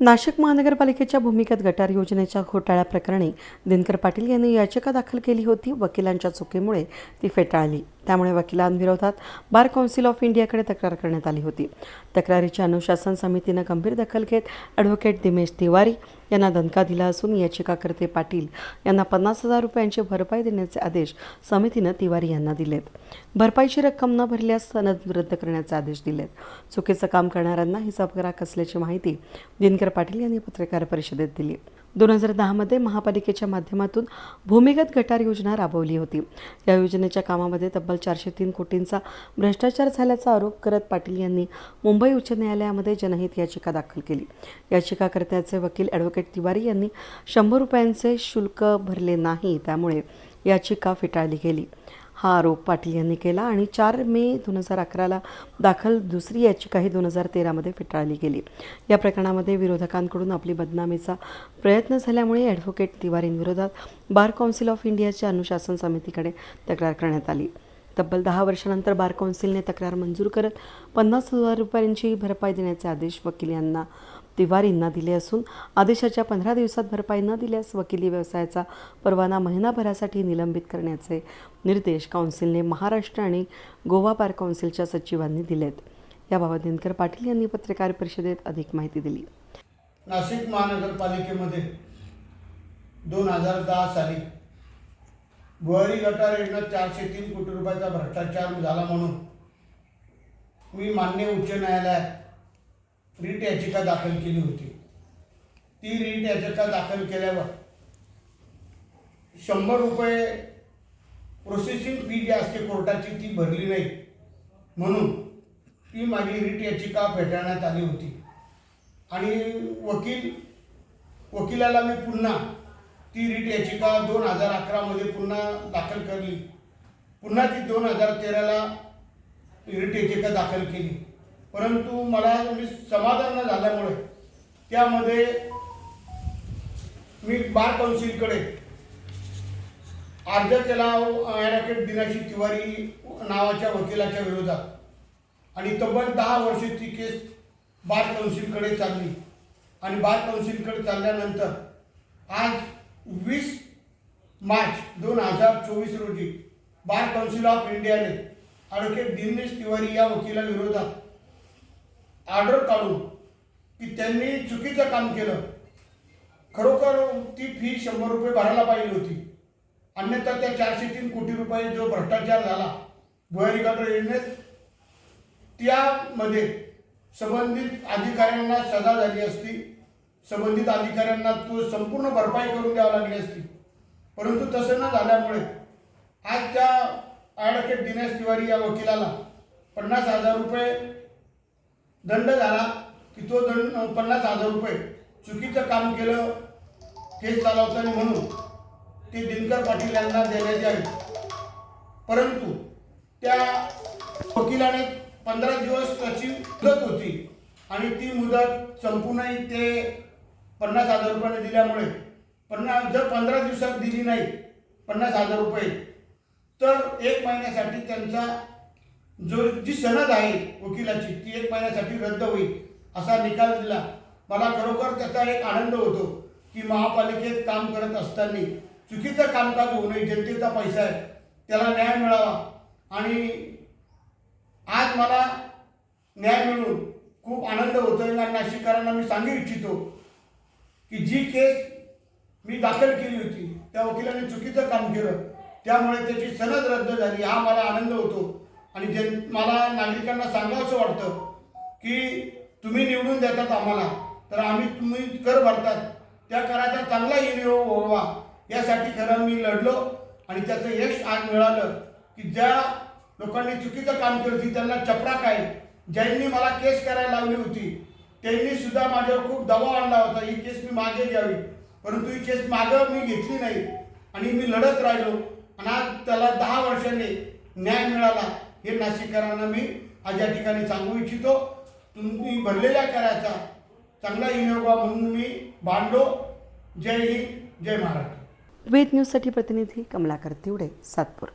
नाशिक महानगरपालिकेच्या भूमिगत गटार योजनेच्या घोटाळ्याप्रकरणी दिनकर पाटील यांनी याचिका दाखल केली होती. वकिलांच्या चुकीमुळे ती फेटाळली. त्यामुळे वकिलांविरोधात बार काउन्सिल ऑफ इंडियाकडे तक्रार करण्यात आली होती. तक्रारीची अनुशासन समितीनं गंभीर दखल घेत ॲडव्होकेट दिमेश तिवारी यांना दणका दिला असून याचिकाकर्ते पाटील यांना पन्नास हजार रुपयांची भरपाई देण्याचे आदेश समितीनं तिवारी यांना दिलेत. भरपाईची रक्कम न भरल्यास सनद रद्द करण्याचे आदेश दिलेत. चुकीचं काम करणाऱ्यांना ही सबग्राक असल्याची माहिती दिनकर पाटील यांनी पत्रकार परिषदेत दिली. दोन हजार दहामध्ये महापालिकेच्या माध्यमातून भूमिगत गटार योजना राबवली होती. या योजनेच्या कामामध्ये तब्बल चारशे तीन कोटींचा भ्रष्टाचार झाल्याचा आरोप करत पाटील यांनी मुंबई उच्च न्यायालयामध्ये जनहित याचिका दाखल केली. याचिकाकर्त्याचे वकील ॲडव्होकेट तिवारी यांनी शंभर रुपयांचे शुल्क भरले नाही त्यामुळे याचिका फेटाळली गेली. हा आरोप पाटील यांनी केला आणि चार मे दोन हजार अकराला दाखल दुसरी याचिकाही दोन हजार तेरामध्ये फेटाळली गेली. या प्रकरणामध्ये विरोधकांकडून आपली बदनामीचा प्रयत्न झाल्यामुळे ॲडव्होकेट तिवारींविरोधात बार काउन्सिल ऑफ इंडियाच्या अनुशासन समितीकडे तक्रार करण्यात आली. तब्बल दहा वर्षानंतर बार काउन्सिलने तक्रार मंजूर करत पन्नास हजार रुपयांची भरपाई देण्याचे आदेश वकील यांना तिवारींना दिले असून आदेशाच्या पंधरा दिवसात भरपाई न दिल्यास वकिली व्यवसायाचा परवाना महिनाभरासाठी निलंबित करण्याचे निर्देश काउन्सिलने महाराष्ट्र आणि गोवा बार काउन्सिलच्या सचिवांनी दिलेत. याबाबत दिनकर पाटील यांनी पत्रकार परिषदेत अधिक माहिती दिली. नाशिक महानगरपालिकेमध्ये दोन हजार दहा साली भुवारी गटार योजना चारशे तीन कोटी रुपयाचा भ्रष्टाचार झाला म्हणून मी मान्य उच्च न्यायालयात रीट याचिका दाखल केली होती. ती रीट याचिका दाखल केल्यावर शंभर रुपये प्रोसेसिंग फी जी असते कोर्टाची ती भरली नाही. म्हणून ती माझी रीट याचिका फेटाळण्यात आली होती. आणि वकील वकिलाला मी पुन्हा ती रीट याचिका दोन हजार अकरामध्ये पुन्हा दाखल करली. पुन्हा ती दोन हजार तेराला रीट याचिका दाखल केली. परंतु मला मी समाधान न झाल्यामुळे त्यामध्ये मी बार कौन्सिलकडे अर्ज केला हो, ॲडव्होकेट दिनाशी तिवारी नावाच्या वकिलाच्या विरोधात. आणि तब्बल दहा वर्षे ती केस बार कौन्सिलकडे चालली. आणि बार कौन्सिलकडे चालल्यानंतर आज वीस मार्च दोन हजार चोवीस रोजी बार कौन्सिल ऑफ इंडियाने ॲडव्होकेट दिनेश तिवारी या वकिलाविरोधात ऑर्डर काढून की त्यांनी चुकीचं काम केलं. खरोखर ती फी शंभर रुपये भरायला पाहिजे होती. अन्यथा त्या चारशे तीन कोटी रुपये जो भ्रष्टाचार झाला भुयारी गटार योजनेत त्यामध्ये संबंधित अधिकाऱ्यांना सजा झाली असती. संबंधित अधिकाऱ्यांना तो संपूर्ण भरपाई करून द्यावी लागली असती. परंतु तसं न झाल्यामुळे आज त्या ॲडव्होकेट दिनेश तिवारी या वकिलाला पन्नास हजार रुपये दंड झाला की तो दंड पन्नास हजार रुपये चुकीचं काम केलं केस चालवताना म्हणून ते दिनकर पाटील यांना देण्यात यावे. परंतु त्या वकिलाने पंधरा दिवस त्याची मुदत होती आणि ती मुदत संपूर्णही ते पन्नास हजार रुपयाने दिल्यामुळे पन्नास जर पंधरा दिवसात दिली नाही पन्नास हजार रुपये तर एक महिन्यासाठी त्यांचा जो जी सनद आहे वकिलाची ती एक महिन्यासाठी रद्द होईल असा निकाल दिला. मला खरोखर त्याचा एक आनंद होतो की महापालिकेत काम करत असताना चुकीचं कामकाज होऊ नये जनतेचा पैसा आहे त्याला न्याय मिळावा. आणि आज मला न्याय मिळून खूप आनंद होतो आणि नाशिककरांना मी सांगू इच्छितो की जी केस मी दाखल केली होती त्या वकिलाने चुकीचं काम केलं त्यामुळे त्याची सनद रद्द झाली हा मला आनंद होतो. आणि जन मला नागरिकांना सांगावंसं वाटतं की तुम्ही निवडून देतात आम्हाला तर आम्ही तुम्ही कर भरतात. त्या कराचा चांगला विनियोग व्हावा. यासाठी खरं मी लढलो आणि त्याचं यश आज मिळालं की ज्या लोकांनी चुकीचं काम केलं होती त्यांना चपराक आहे. ज्यांनी मला केस करायला लावली होती त्यांनी सुद्धा माझ्यावर खूप दबाव आणला होता. ही केस मी मागे घ्यावी. परंतु ही केस मागं मी घेतली नाही. आणि मी लढत राहिलो. आणि आज त्याला दहा वर्षांनी न्याय मिळाला. हे नाशिककरांना मी आज या ठिकाणी सांगू इच्छितो. तुम्ही भरलेल्या कराचा चांगला इनोवा म्हणून मी बांधलो जय हिंद जय महाराष्ट्र. वेद न्यूजसाठी प्रतिनिधी कमलाकर तिवडे सातपूर.